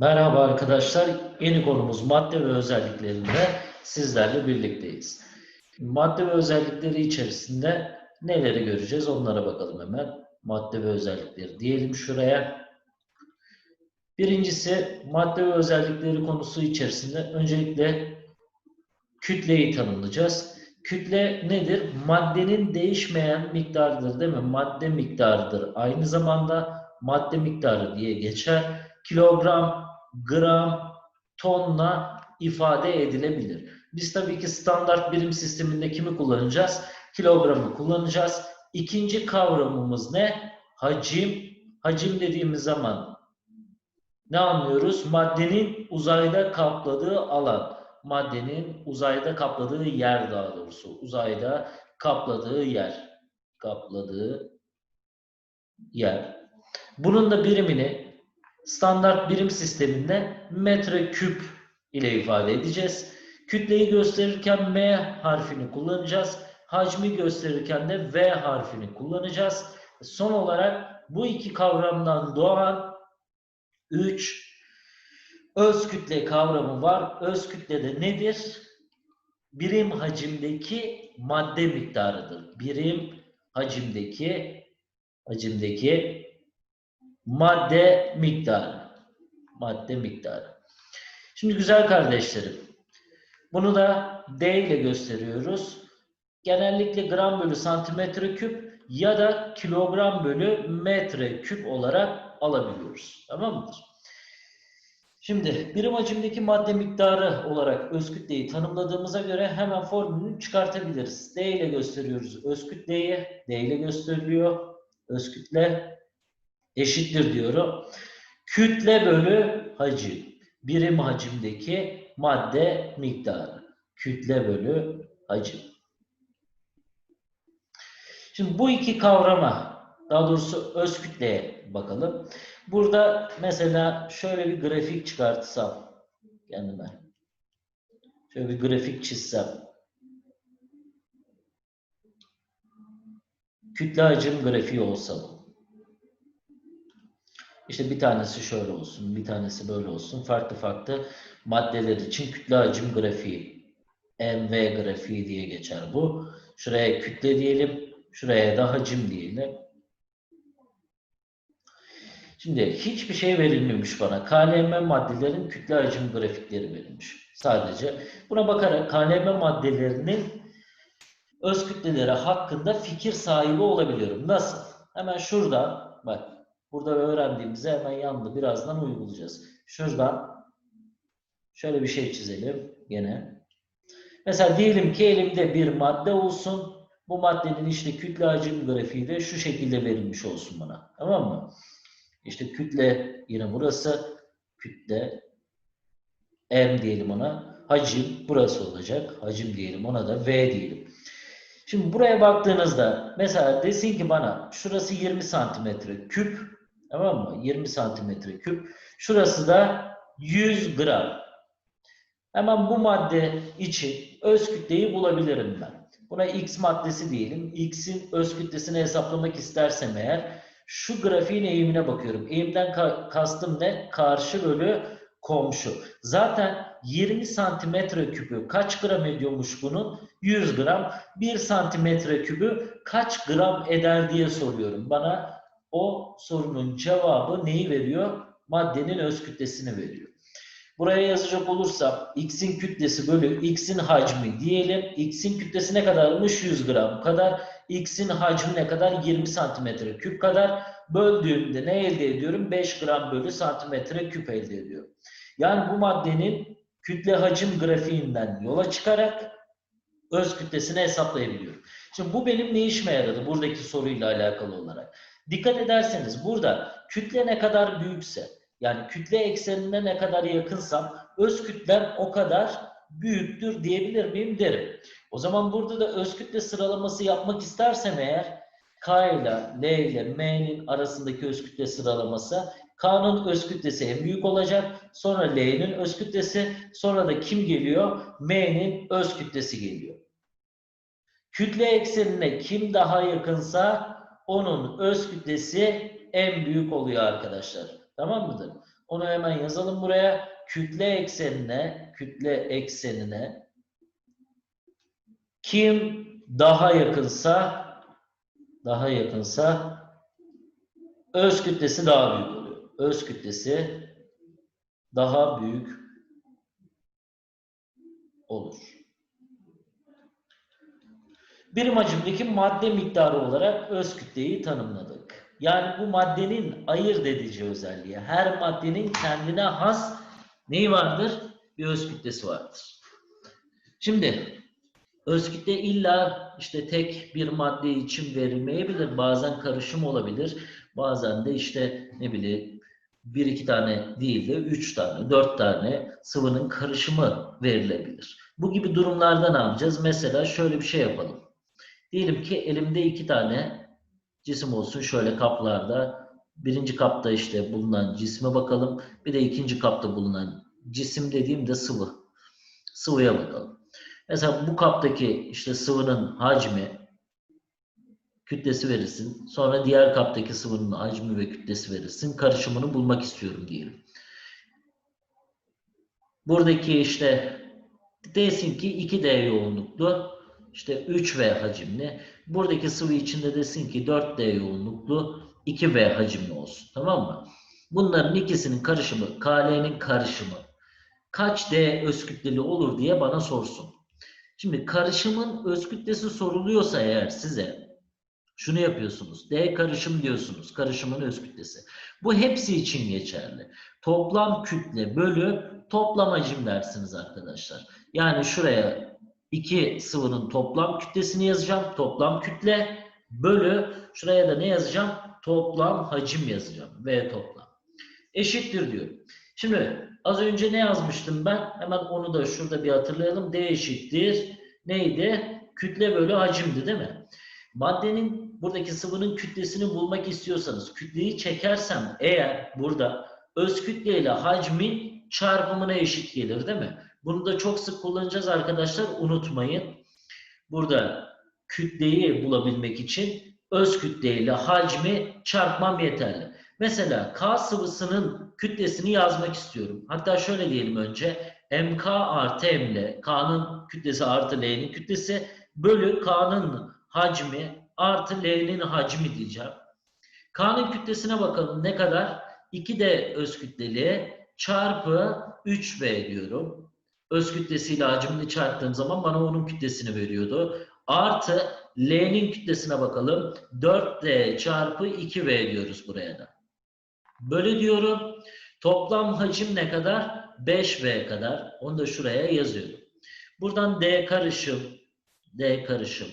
Merhaba arkadaşlar. Yeni konumuz madde ve özelliklerinde sizlerle birlikteyiz. Madde ve özellikleri içerisinde neleri göreceğiz onlara bakalım hemen. Madde ve özellikleri diyelim şuraya. Birincisi madde ve özellikleri konusu içerisinde öncelikle kütleyi tanımlayacağız. Kütle nedir? Maddenin değişmeyen miktarıdır değil mi? Madde miktarıdır. Aynı zamanda madde miktarı diye geçer kilogram, gram, tonla ifade edilebilir. Biz tabii ki standart birim sisteminde kimi kullanacağız? Kilogramı kullanacağız. İkinci kavramımız ne? Hacim. Hacim dediğimiz zaman ne anlıyoruz? Maddenin uzayda kapladığı alan. Maddenin uzayda kapladığı yer daha doğrusu. Uzayda kapladığı yer. Kapladığı yer. Bunun da birimini standart birim sisteminde metreküp ile ifade edeceğiz. Kütleyi gösterirken M harfini kullanacağız. Hacmi gösterirken de V harfini kullanacağız. Son olarak bu iki kavramdan doğan 3 öz kütle kavramı var. Öz kütle de nedir? Birim hacimdeki madde miktarıdır. Birim hacimdeki hacimdeki madde miktarı. Madde miktarı. Şimdi güzel kardeşlerim. Bunu da D ile gösteriyoruz. Genellikle gram bölü santimetre küp ya da kilogram bölü metre küp olarak alabiliyoruz. Tamam mıdır? Şimdi birim hacimdeki madde miktarı olarak öz kütleyi tanımladığımıza göre hemen formülünü çıkartabiliriz. D ile gösteriyoruz öz kütleyi. D ile gösteriliyor. Öz kütle eşittir diyorum. Kütle bölü hacim. Birim hacimdeki madde miktarı. Kütle bölü hacim. Şimdi bu iki kavrama, daha doğrusu öz kütleye bakalım. Burada mesela şöyle bir grafik çıkartsam kendime. Şöyle bir grafik çizsem. Kütle hacim grafiği olsa bu. İşte bir tanesi şöyle olsun, bir tanesi böyle olsun. Farklı farklı maddeler için kütle hacim grafiği. MV grafiği diye geçer bu. Şuraya kütle diyelim, şuraya da hacim diyelim. Şimdi hiçbir şey verilmemiş bana. KLM maddelerin kütle hacim grafikleri verilmiş. Sadece buna bakarak KLM maddelerinin öz kütleleri hakkında fikir sahibi olabiliyorum. Nasıl? Hemen şurada bak burada öğrendiğimizi hemen yanında birazdan uygulayacağız. Şuradan şöyle bir şey çizelim gene. Mesela diyelim ki elimde bir madde olsun. Bu maddenin işte kütle hacim grafiği de şu şekilde verilmiş olsun bana. Tamam mı? İşte kütle yine burası. Kütle M diyelim ona. Hacim burası olacak. Hacim diyelim ona da V diyelim. Şimdi buraya baktığınızda mesela desin ki bana şurası 20 santimetre küp. Tamam mı? 20 santimetre küp. Şurası da 100 gram. Hemen bu madde için öz kütleyi bulabilirim ben. Buna X maddesi diyelim. X'in öz kütlesini hesaplamak istersem eğer şu grafiğin eğimine bakıyorum. Eğimden ka kastım ne? Karşı bölü komşu. Zaten 20 santimetre küpü kaç gram ediyormuş bunun? 100 gram. 1 santimetre küpü kaç gram eder diye soruyorum. Bana o sorunun cevabı neyi veriyor? Maddenin öz kütlesini veriyor. Buraya yazacak olursam x'in kütlesi bölü x'in hacmi diyelim. x'in kütlesi ne kadarmış? 100 gram kadar. x'in hacmi ne kadar? 20 santimetre küp kadar. Böldüğümde ne elde ediyorum? 5 gram bölü santimetre küp elde ediyorum. Yani bu maddenin kütle hacim grafiğinden yola çıkarak öz kütlesini hesaplayabiliyorum. Şimdi bu benim ne işime yaradı buradaki soruyla alakalı olarak? Dikkat ederseniz burada kütle ne kadar büyükse yani kütle eksenine ne kadar yakınsam öz kütlem o kadar büyüktür diyebilir miyim derim. O zaman burada da öz kütle sıralaması yapmak istersem eğer K ile L ile M'nin arasındaki öz kütle sıralaması K'nın öz kütlesi en büyük olacak. Sonra L'nin öz kütlesi. Sonra da kim geliyor? M'nin öz kütlesi geliyor. Kütle eksenine kim daha yakınsa onun öz kütlesi en büyük oluyor arkadaşlar. Tamam mıdır? Onu hemen yazalım buraya. Kütle eksenine, kütle eksenine kim daha yakınsa daha yakınsa öz kütlesi daha büyük oluyor. Öz kütlesi daha büyük olur. Birim hacimdeki madde miktarı olarak öz kütleyi tanımladık. Yani bu maddenin ayırt edici özelliği. Her maddenin kendine has neyi vardır? Bir öz kütlesi vardır. Şimdi öz kütle illa işte tek bir madde için verilmeyebilir. Bazen karışım olabilir. Bazen de işte ne bileyim bir iki tane değil de üç tane, dört tane sıvının karışımı verilebilir. Bu gibi durumlarda ne yapacağız? Mesela şöyle bir şey yapalım. Diyelim ki elimde iki tane cisim olsun şöyle kaplarda. Birinci kapta işte bulunan cisme bakalım. Bir de ikinci kapta bulunan cisim dediğimde sıvı. Sıvıya bakalım. Mesela bu kaptaki işte sıvının hacmi kütlesi verirsin. Sonra diğer kaptaki sıvının hacmi ve kütlesi verirsin. Karışımını bulmak istiyorum diyelim. Buradaki işte desin ki 2D yoğunluklu işte 3V hacimli. Buradaki sıvı içinde desin ki 4D yoğunluklu 2V hacimli olsun. Tamam mı? Bunların ikisinin karışımı, KL'nin karışımı kaç D öz kütleli olur diye bana sorsun. Şimdi karışımın öz kütlesi soruluyorsa eğer size şunu yapıyorsunuz. D karışım diyorsunuz. Karışımın öz kütlesi. Bu hepsi için geçerli. Toplam kütle bölü toplam hacim dersiniz arkadaşlar. Yani şuraya iki sıvının toplam kütlesini yazacağım. Toplam kütle bölü şuraya da ne yazacağım? Toplam hacim yazacağım. V toplam. Eşittir diyorum. Şimdi az önce ne yazmıştım ben? Hemen onu da şurada bir hatırlayalım. D eşittir. Neydi? Kütle bölü hacimdi değil mi? Maddenin buradaki sıvının kütlesini bulmak istiyorsanız kütleyi çekersem eğer burada öz kütle ile hacmin çarpımına eşit gelir değil mi? Bunu da çok sık kullanacağız arkadaşlar unutmayın. Burada kütleyi bulabilmek için öz kütle ile hacmi çarpmam yeterli. Mesela K sıvısının kütlesini yazmak istiyorum. Hatta şöyle diyelim önce MK artı M'le K'nın kütlesi artı L'nin kütlesi bölü K'nın hacmi artı L'nin hacmi diyeceğim. K'nın kütlesine bakalım ne kadar? 2D öz kütleli çarpı 3V diyorum. Öz kütlesiyle hacmini çarptığım zaman bana onun kütlesini veriyordu. Artı L'nin kütlesine bakalım. 4D çarpı 2V diyoruz buraya da. Bölü diyorum. Toplam hacim ne kadar? 5V kadar. Onu da şuraya yazıyorum. Buradan D karışım, D karışım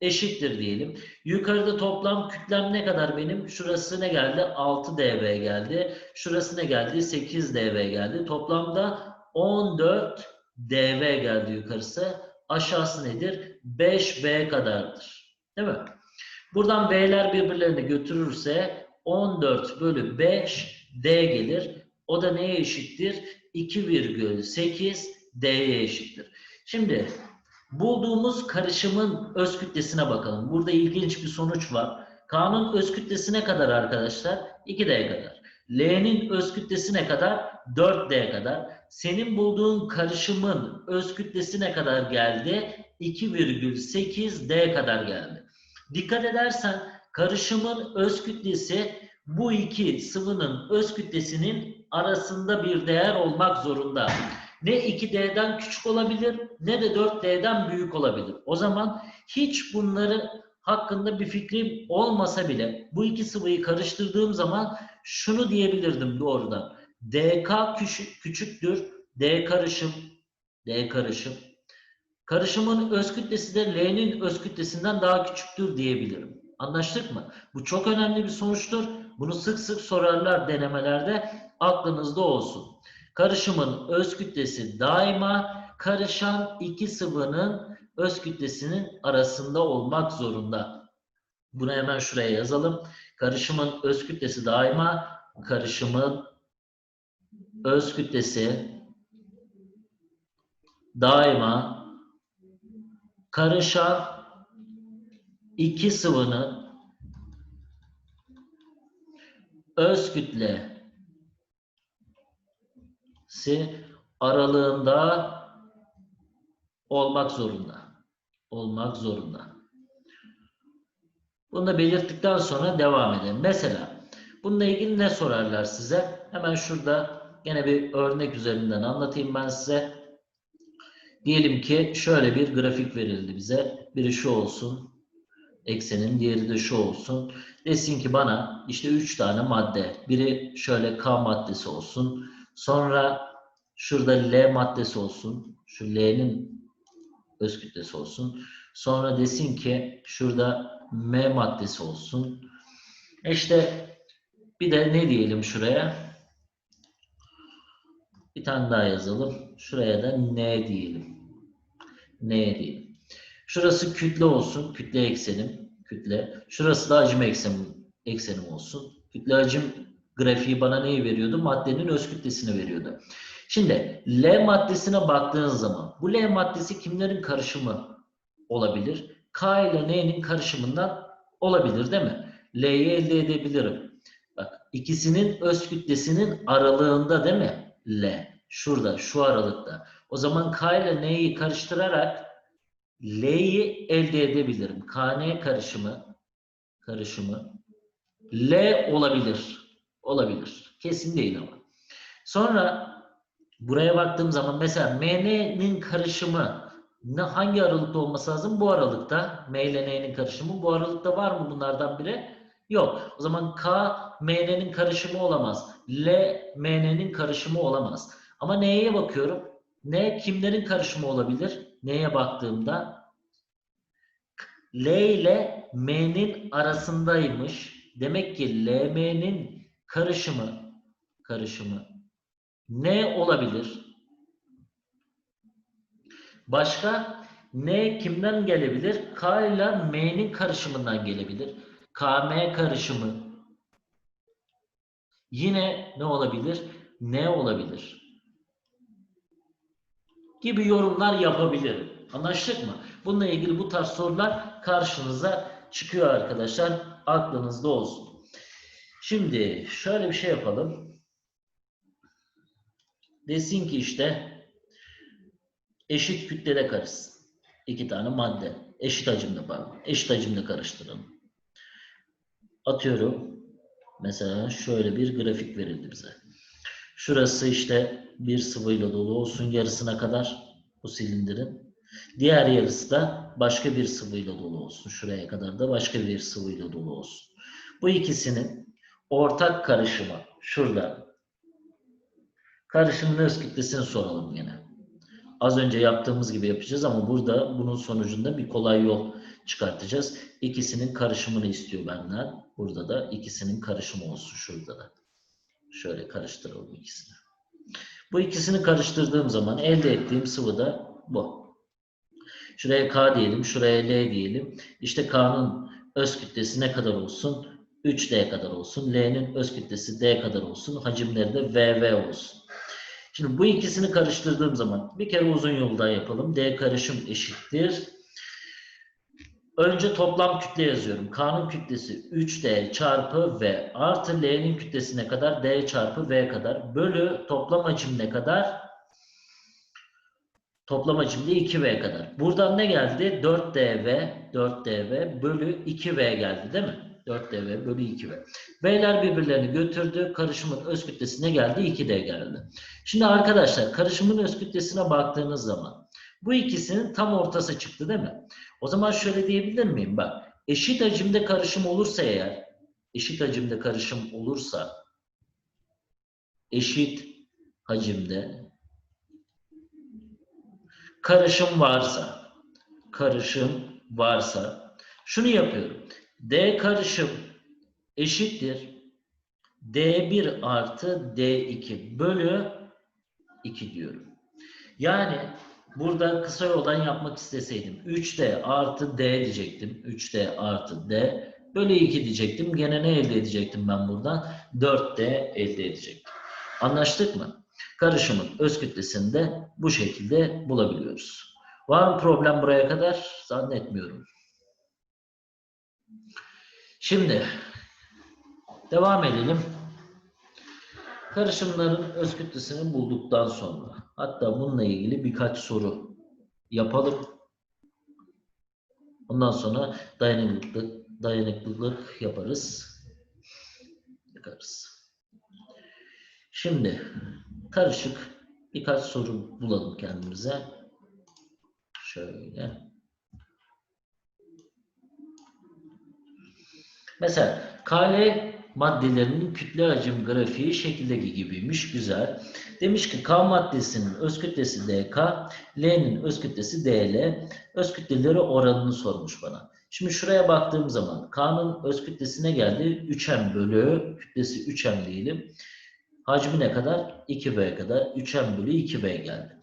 eşittir diyelim. Yukarıda toplam kütlem ne kadar benim? Şurası ne geldi? 6 dB geldi. Şurası ne geldi? 8 dB geldi. Toplamda 14 dB geldi yukarısı. Aşağısı nedir? 5B kadardır. Değil mi? Buradan B'ler birbirlerini götürürse 14 bölü 5 D gelir. O da neye eşittir? 2,8 D'ye eşittir. Şimdi bulduğumuz karışımın öz kütlesine bakalım. Burada ilginç bir sonuç var. K'nın öz kütlesi ne kadar arkadaşlar? 2D kadar. L'nin öz kütlesi ne kadar? 4D kadar. Senin bulduğun karışımın öz kütlesi ne kadar geldi? 2,8D kadar geldi. Dikkat edersen karışımın öz kütlesi bu iki sıvının öz kütlesinin arasında bir değer olmak zorunda. Ne 2D'den küçük olabilir ne de 4D'den büyük olabilir. O zaman hiç bunları hakkında bir fikrim olmasa bile bu iki sıvıyı karıştırdığım zaman şunu diyebilirdim doğrudan. DK küçük, küçüktür. D karışım. D karışım. Karışımın öz kütlesi de L'nin öz kütlesinden daha küçüktür diyebilirim. Anlaştık mı? Bu çok önemli bir sonuçtur. Bunu sık sık sorarlar denemelerde. Aklınızda olsun. Karışımın öz kütlesi daima karışan iki sıvının öz kütlesinin arasında olmak zorunda. Bunu hemen şuraya yazalım. Karışımın öz kütlesi daima karışımın öz kütlesi daima karışan iki sıvının öz kütle kütlesi aralığında olmak zorunda. Olmak zorunda. Bunu da belirttikten sonra devam edelim. Mesela bununla ilgili ne sorarlar size? Hemen şurada gene bir örnek üzerinden anlatayım ben size. Diyelim ki şöyle bir grafik verildi bize. Biri şu olsun. Eksenin diğeri de şu olsun. Desin ki bana işte 3 tane madde. Biri şöyle K maddesi olsun. Sonra şurada L maddesi olsun. Şu L'nin öz kütlesi olsun. Sonra desin ki şurada M maddesi olsun. İşte bir de ne diyelim şuraya? Bir tane daha yazalım. Şuraya da N diyelim. N diyelim. Şurası kütle olsun. Kütle eksenim. Kütle. Şurası da hacim eksenim, eksenim olsun. Kütle hacim grafiği bana neyi veriyordu? Maddenin öz kütlesini veriyordu. Şimdi L maddesine baktığınız zaman bu L maddesi kimlerin karışımı olabilir? K ile N'nin karışımından olabilir değil mi? L'yi elde edebilirim. Bak ikisinin öz kütlesinin aralığında değil mi? L. Şurada, şu aralıkta. O zaman K ile N'yi karıştırarak L'yi elde edebilirim. KN karışımı karışımı L olabilir. Olabilir. Kesin değil ama. Sonra buraya baktığım zaman mesela MN'nin karışımı ne hangi aralıkta olması lazım? Bu aralıkta. M ile N'nin karışımı bu aralıkta var mı bunlardan biri? Yok. O zaman K MN'nin karışımı olamaz. L MN'nin karışımı olamaz. Ama N'ye bakıyorum. N kimlerin karışımı olabilir? N'ye baktığımda L ile M'nin arasındaymış. Demek ki LM'nin karışımı karışımı ne olabilir? Başka ne kimden gelebilir? K ile M'nin karışımından gelebilir. KM karışımı. Yine ne olabilir? Ne olabilir? Gibi yorumlar yapabilirim. Anlaştık mı? Bununla ilgili bu tarz sorular karşınıza çıkıyor arkadaşlar. Aklınızda olsun. Şimdi şöyle bir şey yapalım. Desin ki işte eşit kütlede karışsın. İki tane madde. Eşit hacimde pardon. Eşit hacimde karıştıralım. Atıyorum. Mesela şöyle bir grafik verildi bize. Şurası işte bir sıvıyla dolu olsun yarısına kadar bu silindirin. Diğer yarısı da başka bir sıvıyla dolu olsun. Şuraya kadar da başka bir sıvıyla dolu olsun. Bu ikisinin ortak karışımı şurada. Karışımın öz kütlesini soralım yine. Az önce yaptığımız gibi yapacağız ama burada bunun sonucunda bir kolay yol çıkartacağız. İkisinin karışımını istiyor benden. Burada da ikisinin karışımı olsun şurada da. Şöyle karıştıralım ikisini. Bu ikisini karıştırdığım zaman elde ettiğim sıvı da bu. Şuraya K diyelim, şuraya L diyelim. İşte K'nın öz kütlesi ne kadar olsun? 3D kadar olsun. L'nin öz kütlesi D kadar olsun. Hacimleri de VV olsun. Şimdi bu ikisini karıştırdığım zaman bir kere uzun yoldan yapalım. D karışım eşittir. Önce toplam kütle yazıyorum. K'nın kütlesi 3D çarpı V artı L'nin kütlesine kadar D çarpı V kadar bölü toplam hacim ne kadar? Toplam hacim de 2V kadar. Buradan ne geldi? 4DV 4DV bölü 2V geldi değil mi? 4DV bölü 2V. V'ler birbirlerini götürdü. Karışımın öz kütlesi ne geldi? 2D geldi. Şimdi arkadaşlar karışımın öz kütlesine baktığınız zaman bu ikisinin tam ortası çıktı değil mi? O zaman şöyle diyebilir miyim? Bak eşit hacimde karışım olursa eğer eşit hacimde karışım olursa eşit hacimde karışım varsa karışım varsa şunu yapıyorum. D karışım eşittir D1 artı D2 bölü 2 diyorum. Yani burada kısa yoldan yapmak isteseydim 3D artı D diyecektim. 3D artı D bölü 2 diyecektim. Gene ne elde edecektim ben buradan? 4D elde edecektim. Anlaştık mı? Karışımın öz kütlesini de bu şekilde bulabiliyoruz. Var mı problem buraya kadar? Zannetmiyorum. Şimdi devam edelim. karışımların öz kütlesini bulduktan sonra hatta bununla ilgili birkaç soru yapalım. Ondan sonra dayanıklılık, dayanıklılık yaparız. Yaparız. Şimdi karışık birkaç soru bulalım kendimize. Şöyle. Mesela KL maddelerinin kütle hacim grafiği şekildeki gibiymiş. Güzel. Demiş ki K maddesinin öz kütlesi DK, L'nin öz kütlesi DL. Öz kütleleri oranını sormuş bana. Şimdi şuraya baktığım zaman K'nın öz kütlesine geldi. 3M bölü kütlesi 3M diyelim. Hacmi ne kadar? 2B kadar. 3M bölü 2B geldi.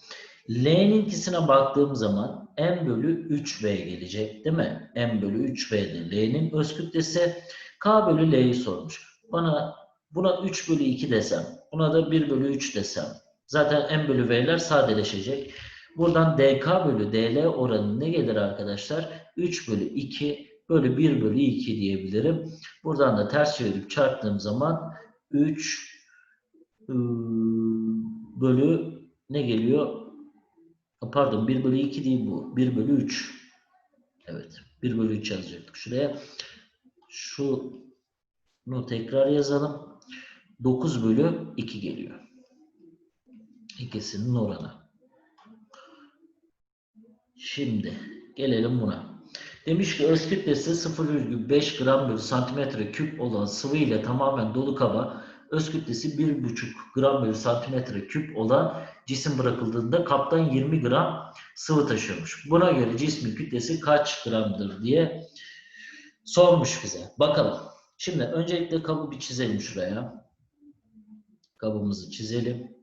L'ninkisine baktığım zaman M bölü 3B gelecek değil mi? M bölü 3B'de L'nin öz kütlesi. K bölü L'yi sormuş. Bana buna 3 bölü 2 desem, buna da 1 bölü 3 desem. Zaten M bölü V'ler sadeleşecek. Buradan DK bölü DL oranı ne gelir arkadaşlar? 3 bölü 2 bölü 1 bölü 2 diyebilirim. Buradan da ters çevirip çarptığım zaman 3 ıı, bölü ne geliyor? Pardon 1 bölü 2 değil bu. 1 bölü 3. Evet. 1 bölü 3 yazacaktık şuraya. Şunu tekrar yazalım. 9 bölü 2 geliyor. İkisinin oranı. Şimdi gelelim buna. Demiş ki öz kütlesi 0,5 gram bölü santimetre küp olan sıvı ile tamamen dolu kaba öz kütlesi 1,5 gram bölü santimetre küp olan cisim bırakıldığında kaptan 20 gram sıvı taşıyormuş. Buna göre cismin kütlesi kaç gramdır diye sormuş bize. Bakalım. Şimdi öncelikle kabı bir çizelim şuraya. Kabımızı çizelim.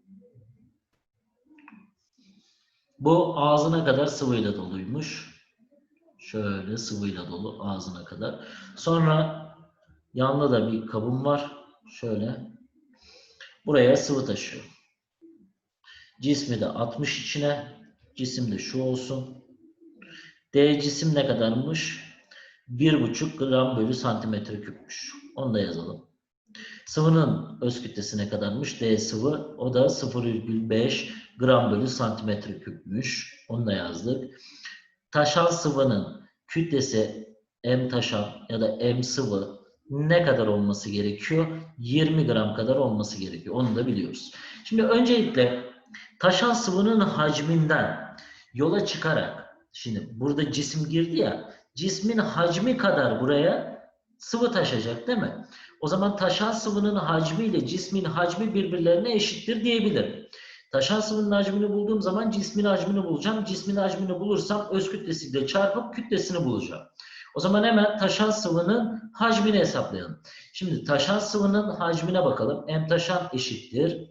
Bu ağzına kadar sıvıyla doluymuş. Şöyle sıvıyla dolu ağzına kadar. Sonra yanında da bir kabım var. Şöyle. Buraya sıvı taşıyor. Cismi de 60 içine. Cisim de şu olsun. D cisim ne kadarmış? 1,5 gram bölü santimetre küpmüş. Onu da yazalım. Sıvının öz kütlesi ne kadarmış? D sıvı. O da 0,5 gram bölü santimetre küpmüş. Onu da yazdık. Taşan sıvının kütlesi M taşan ya da M sıvı ne kadar olması gerekiyor? 20 gram kadar olması gerekiyor. Onu da biliyoruz. Şimdi öncelikle taşan sıvının hacminden yola çıkarak şimdi burada cisim girdi ya cismin hacmi kadar buraya sıvı taşacak değil mi? O zaman taşan sıvının hacmi ile cismin hacmi birbirlerine eşittir diyebilirim. Taşan sıvının hacmini bulduğum zaman cismin hacmini bulacağım. Cismin hacmini bulursam öz kütlesiyle çarpıp kütlesini bulacağım. O zaman hemen taşan sıvının hacmini hesaplayalım. Şimdi taşan sıvının hacmine bakalım. M taşan eşittir.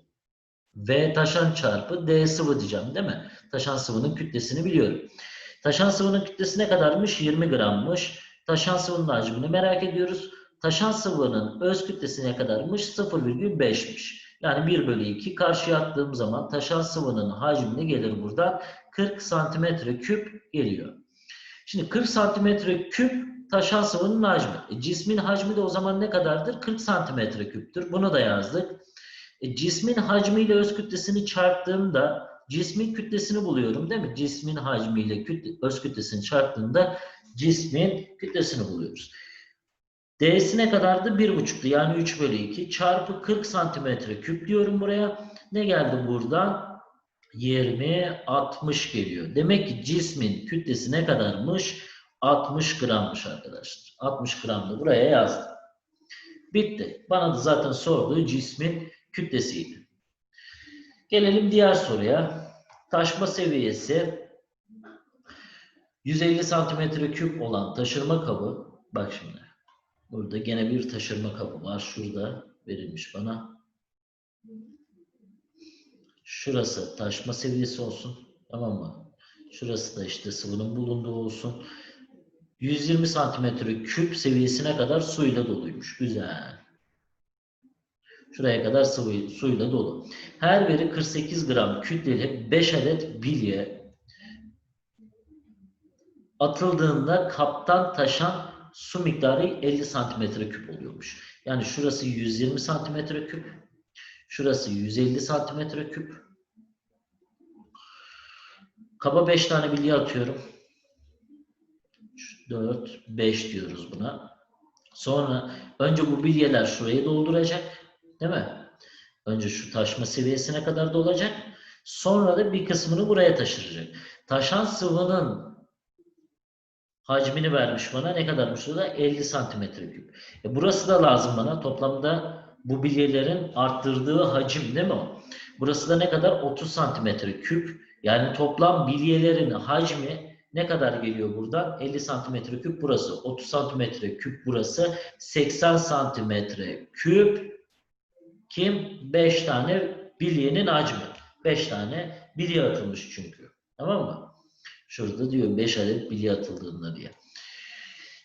V taşan çarpı D sıvı diyeceğim değil mi? Taşan sıvının kütlesini biliyorum. Taşan sıvının kütlesi ne kadarmış? 20 grammış. Taşan sıvının hacmini merak ediyoruz. Taşan sıvının öz kütlesi ne kadarmış? 0,5'miş. Yani 1 bölü 2 karşıya attığım zaman taşan sıvının hacmi ne gelir buradan? 40 santimetre küp geliyor. Şimdi 40 santimetre küp taşan sıvının hacmi. E, cismin hacmi de o zaman ne kadardır? 40 santimetre küptür. Bunu da yazdık. E, cismin hacmiyle öz kütlesini çarptığımda cismin kütlesini buluyorum değil mi? Cismin hacmiyle kütle, öz kütlesini çarptığımda cismin kütlesini buluyoruz. D'si ne kadardı? 1,5'tu. Yani 3 bölü 2 çarpı 40 santimetre küp diyorum buraya. Ne geldi buradan? 20, 60 geliyor. Demek ki cismin kütlesi ne kadarmış? 60 grammış arkadaşlar. 60 gram da buraya yazdım. Bitti. Bana da zaten sorduğu cismin kütlesiydi. Gelelim diğer soruya. Taşma seviyesi 150 santimetre küp olan taşırma kabı. Bak şimdi. Burada gene bir taşırma kabı var. Şurada verilmiş bana. Şurası taşma seviyesi olsun. Tamam mı? Şurası da işte sıvının bulunduğu olsun. 120 santimetre küp seviyesine kadar suyla doluymuş. Güzel. Şuraya kadar sıvı, suyla dolu. Her veri 48 gram kütleli 5 adet bilye atıldığında kaptan taşan su miktarı 50 santimetre küp oluyormuş. Yani şurası 120 santimetre küp. Şurası 150 santimetre küp. Kaba 5 tane bilye atıyorum. 4, 5 diyoruz buna. Sonra önce bu bilyeler şurayı dolduracak. Değil mi? Önce şu taşma seviyesine kadar dolacak. Sonra da bir kısmını buraya taşıracak. Taşan sıvının hacmini vermiş bana. Ne kadarmış o da? 50 santimetre küp. E burası da lazım bana. Toplamda bu bilyelerin arttırdığı hacim değil mi? Burası da ne kadar? 30 santimetre küp. Yani toplam bilyelerin hacmi ne kadar geliyor buradan? 50 santimetre küp burası. 30 santimetre küp burası. 80 santimetre küp kim? 5 tane bilyenin hacmi. 5 tane bilye atılmış çünkü. Tamam mı? Şurada diyor 5 adet bilye atıldığında diye.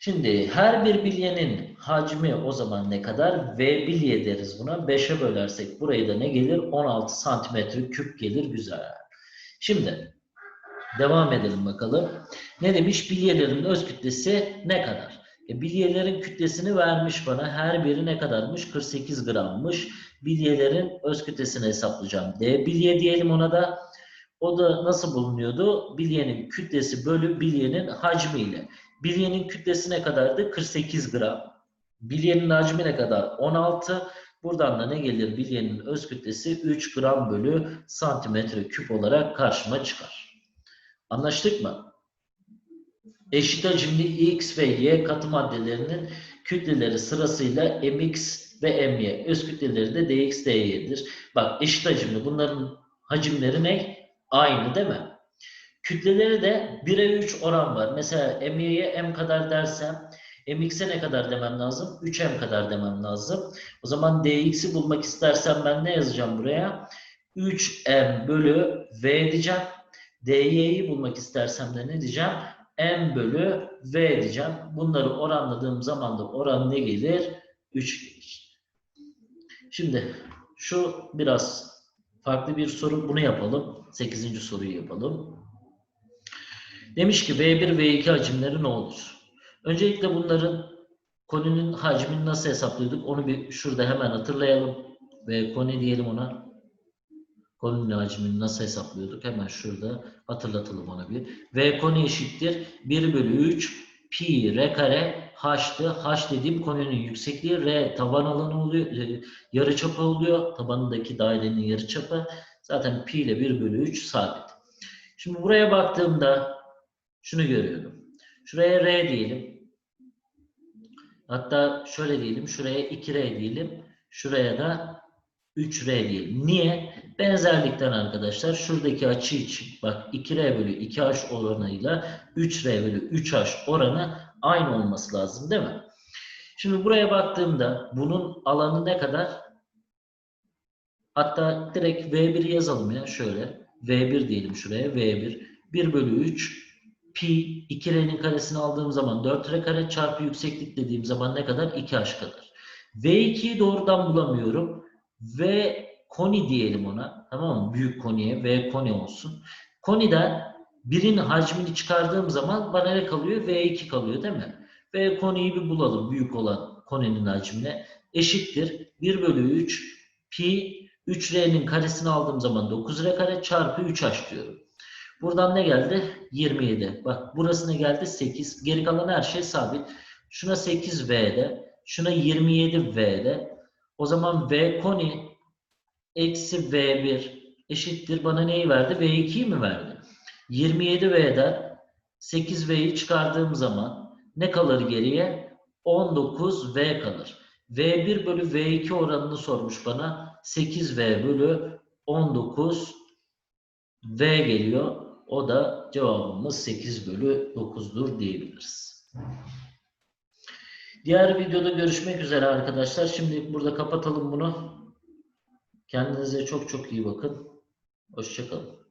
Şimdi her bir bilyenin hacmi o zaman ne kadar? V bilye deriz buna. 5'e bölersek burayı da ne gelir? 16 santimetre küp gelir. Güzel. Şimdi devam edelim bakalım. Ne demiş? Bilyelerin öz kütlesi ne kadar? E, bilyelerin kütlesini vermiş bana. Her biri ne kadarmış? 48 grammış. Bilyelerin öz kütlesini hesaplayacağım. D bilye diyelim ona da. O da nasıl bulunuyordu? Bilyenin kütlesi bölü bilyenin hacmiyle. Bilyenin kütlesi ne kadardı? 48 gram. Bilyenin hacmi ne kadar? 16. Buradan da ne gelir? Bilyenin öz kütlesi 3 gram bölü santimetre küp olarak karşıma çıkar. Anlaştık mı? Eşit hacimli X ve Y katı maddelerinin kütleleri sırasıyla mx ve my. Öz kütleleri de dx, dy'dir. Bak eşit hacimli. Bunların hacimleri ne? Aynı değil mi? Kütleleri de 1'e 3 oran var. Mesela m'ye m kadar dersem mx'e ne kadar demem lazım? 3m kadar demem lazım. O zaman dx'i bulmak istersem ben ne yazacağım buraya? 3m bölü v diyeceğim. dy'yi bulmak istersem de ne diyeceğim? m bölü v diyeceğim. Bunları oranladığım zaman da oran ne gelir? 3 gelir. Şimdi şu biraz farklı bir soru. Bunu yapalım. 8. soruyu yapalım. Demiş ki V1 V2 hacimleri ne olur? Öncelikle bunların koninin hacmini nasıl hesaplıyorduk? Onu bir şurada hemen hatırlayalım. Ve koni diyelim ona. Koninin hacmini nasıl hesaplıyorduk? Hemen şurada hatırlatalım ona bir. V koni eşittir 1 bölü 3 pi r kare h'tı. H dediğim koninin yüksekliği r taban alanı oluyor. e, Yarıçapı oluyor. Tabanındaki dairenin yarıçapı. Zaten pi ile 1 bölü 3 sabit. Şimdi buraya baktığımda şunu görüyorum. Şuraya R diyelim. Hatta şöyle diyelim. Şuraya 2R diyelim. Şuraya da 3R diyelim. Niye? Benzerlikten arkadaşlar. Şuradaki açı için bak 2R bölü 2H oranıyla 3R bölü 3H oranı aynı olması lazım değil mi? Şimdi buraya baktığımda bunun alanı ne kadar? Hatta direkt V1 yazalım ya şöyle. V1 diyelim şuraya. V1 1 bölü 3 pi 2R'nin karesini aldığım zaman 4R kare çarpı yükseklik dediğim zaman ne kadar? 2H kadar. V2'yi doğrudan bulamıyorum. V koni diyelim ona. Tamam mı? Büyük koniye V koni olsun. Koniden birin hacmini çıkardığım zaman bana ne kalıyor? V2 kalıyor değil mi? V koniyi bir bulalım. Büyük olan koninin hacmine. Eşittir. 1 bölü 3 pi 3R'nin karesini aldığım zaman 9R kare çarpı 3H diyorum. Buradan ne geldi? 27. Bak burası ne geldi? 8. Geri kalan her şey sabit. Şuna 8V'de. Şuna 27V'de. O zaman V koni eksi V1 eşittir. Bana neyi verdi? V2'yi mi verdi? 27V'den 8V'yi çıkardığım zaman ne kalır geriye? 19V kalır. V1 bölü V2 oranını sormuş bana. 8V bölü 19 V geliyor. O da cevabımız 8 bölü 9'dur diyebiliriz. Diğer videoda görüşmek üzere arkadaşlar. Şimdi burada kapatalım bunu. Kendinize çok çok iyi bakın. Hoşçakalın.